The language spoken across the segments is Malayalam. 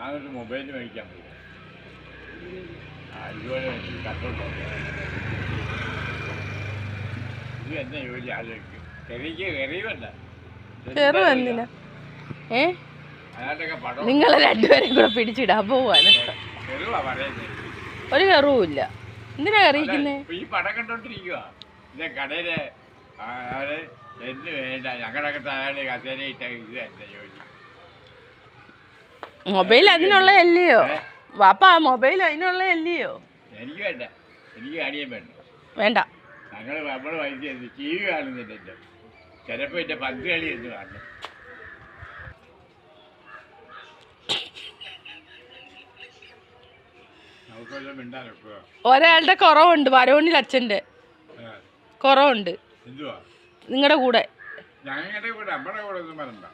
ഞാനൊരു മൊബൈൽ മേടിക്കാൻ പോയി. എനിക്ക് കത്തോട്ടോ ഇത് എന്നെ ജോലി? ആലോചിക്കും. ചെറിയ എറിയുമല്ല കയറും ഏ? പടം നിങ്ങളെ കൂടെ പിടിച്ചിടാൻ പോവാണ്. പറയുന്നത് ഒരു കയറുമില്ല എന്തിനാ കയറിയിരിക്കുന്നേ ഇപ്പൊ ഈ പടം കണ്ടോണ്ടിരിക്കുക ഇല്ല കടയിൽ അയാൾ എന്ന് വേണ്ട അയാൾ കസേരയിട്ട ഇത് എന്റെ ജോലി. മൊബൈൽ അതിനുള്ള അല്ലയോ വാപ്പാ മൊബൈൽ അതിനുള്ള അല്ലയോ എനിക്ക് വേണ്ട. എനിക്ക് കാണിയാൻ വേണ്ട. വേണ്ട. ഞങ്ങൾ നമ്മൾ വൈദ്യ ടി വി കാണുന്നില്ല എന്റെ ചിലപ്പോൾ എന്റെ പന്ത് കളി എന്ന് കാണണം നമുക്ക് വല്ലതും മിണ്ടാനൊക്കെ ഒരാളുടെ കുറവുണ്ട് വരവണ്ണിൽ അച്ഛന്റെ കുറവുണ്ട്. നിങ്ങളുടെ കൂടെ. ഞങ്ങളുടെ കൂടെ നമ്മുടെ കൂടെ ഒന്നും പറയണ്ട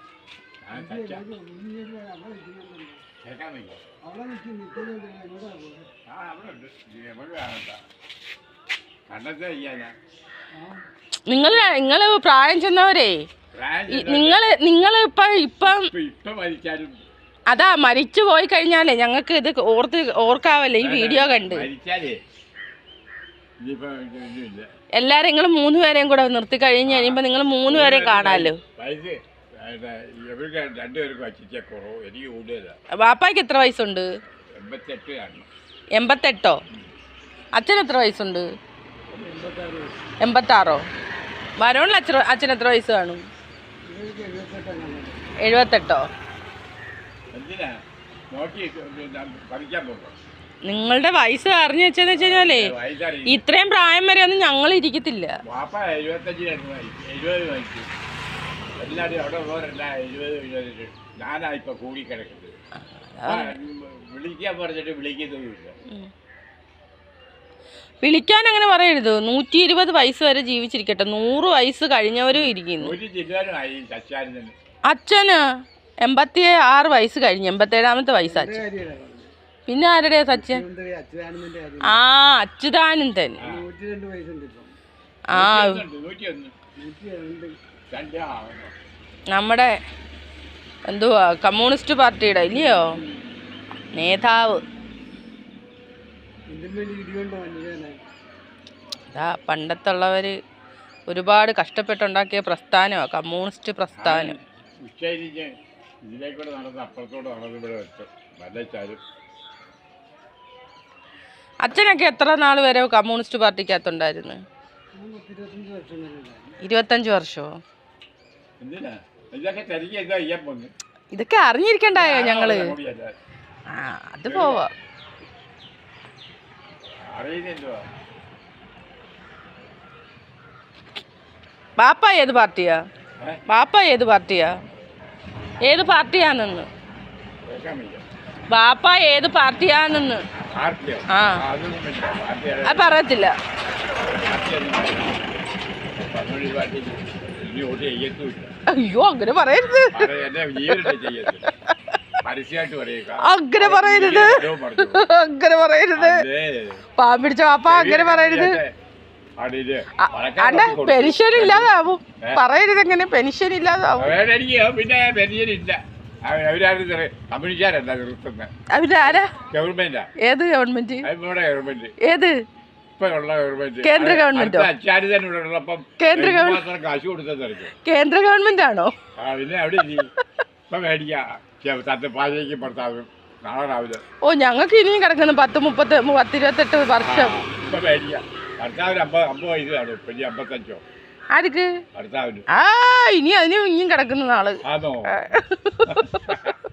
നിങ്ങൾ നിങ്ങൾ പ്രായം ചെന്നവരേ നിങ്ങൾ നിങ്ങൾ നിങ്ങൾ ഇപ്പം ഇപ്പം അതാ മരിച്ചു പോയി കഴിഞ്ഞാലേ ഞങ്ങൾക്ക് ഇത് ഓർത്ത് ഓർക്കാവല്ലേ ഈ വീഡിയോ കണ്ട്. എല്ലാരും നിങ്ങൾ മൂന്ന് പേരെയും കൂടെ നിർത്തി കഴിഞ്ഞ് കഴിയുമ്പോൾ നിങ്ങൾ മൂന്ന് കാണാലോ. കാണാമല്ലോ ഇവർക്ക് രണ്ടുപേർക്കും അച്ഛച്ച കുറവ്. എനിക്ക് കൂടുതലാണ് വാപ്പായ്ക്ക് എത്ര വയസ്സുണ്ട്? എൺപത്തെട്ട് കാണണം എൺപത്തെട്ടോ? അച്ഛൻ എത്ര വയസ്സുണ്ട്? എൺപത്താറോ? വരോണിൽ അച്ഛൻ അച്ഛൻ എത്ര വയസ്സ് കാണും? എഴുപത്തെട്ടോ? നിങ്ങളുടെ വയസ്സ് അറിഞ്ഞു വെച്ചെന്ന് വെച്ച് കഴിഞ്ഞാലേ ഇത്രയും പ്രായം വരെ ഒന്നും ഞങ്ങൾ ഇരിക്കത്തില്ല വാപ്പ എഴുപത്തഞ്ചിനായിരുന്നു മരിച്ചു എഴുപത് മരിച്ചു എല്ലാവരും അവിടെ ഉള്ളവരെല്ലാം എഴുപത് എഴുപത് ഞാനാ ഇപ്പൊ കൂടി കിടക്കുന്നത് വിളിക്കാൻ പറഞ്ഞിട്ട് വിളിക്കുന്നതുമില്ല. ഉം. വിളിക്കാൻ അങ്ങനെ പറയരുത്. നൂറ്റി ഇരുപത് വയസ്സ് വരെ ജീവിച്ചിരിക്കട്ടെ. നൂറ് വയസ്സ് കഴിഞ്ഞവരും ഇരിക്കുന്നു. അച്ഛന് എൺപത്തി ആറ് വയസ്സ് കഴിഞ്ഞു. എൺപത്തേഴാമത്തെ വയസ്സ് അച്ഛൻ. പിന്നെ ആരുടെയാ സച്ചൻ? ആ അച്യുതാനന്ദൻ. ആ നമ്മുടെ എന്തുവാ കമ്മ്യൂണിസ്റ്റ് പാർട്ടിയുടെ ഇല്ലയോ? നേതാവ്. അതാ പണ്ടത്തുള്ളവർ ഒരുപാട് കഷ്ടപ്പെട്ടുണ്ടാക്കിയ പ്രസ്ഥാനമാണ് കമ്മ്യൂണിസ്റ്റ് പ്രസ്ഥാനം. അച്ഛനൊക്കെ എത്ര നാൾ വരെ കമ്മ്യൂണിസ്റ്റ് പാർട്ടിക്കകത്തുണ്ടായിരുന്നു? ഇരുപത്തഞ്ച് വർഷമോ ഇതൊക്കെ അറിഞ്ഞിരിക്കണ്ടായോ ഞങ്ങൾ. ആ അത് പോവാ. ബാപ്പ ഏത് പാർട്ടിയാ? ബാപ്പ ഏത് പാർട്ടിയാ? ഏത് പാർട്ടിയാണെന്ന് ബാപ്പ ഏത് പാർട്ടിയാണെന്ന് പാർട്ടിയോ? ആ. അത് പറയത്തില്ല. ഇനി വോട്ട് ചെയ്യത്തുമില്ല. അയ്യോ അങ്ങനെ പറയരുത്. ചെയ്യത്തില്ല. പരസ്യമായിട്ട് പറയുക അങ്ങനെ പറയരുത്. അങ്ങനെ പറയരുത്. പാമ്പിടിച്ച പാപ്പ അങ്ങനെ പറയരുത്. അല്ല പെൻഷൻ ഇല്ലാതാവും. പറയരുത് എങ്ങനെ പെൻഷൻ ഇല്ലാതാവും. പിന്നെ പെരിയനില്ല അവരാരും കമ്മ്യൂണിസ്റ്റുകാരല്ല നിർത്തുന്നത് അവർ ആരാ ഗവൺമെന്റാ? ഏത് ഗവൺമെന്റ്. ഏത്? ഉള്ള ഗവൺമെന്റ്. കേന്ദ്ര ഗവൺമെന്റോ? കേന്ദ്ര കേന്ദ്ര ഗവൺമെന്റ് ആണോ ഓ ഞങ്ങൾക്ക് ഇനിയും കിടക്കുന്നു പത്ത് മുപ്പത് പത്തിരുപത്തെട്ട് വർഷം. ആർക്ക്? ആ ഇനി അതിന് ഇനിയും കിടക്കുന്ന നാൾ. ആണോ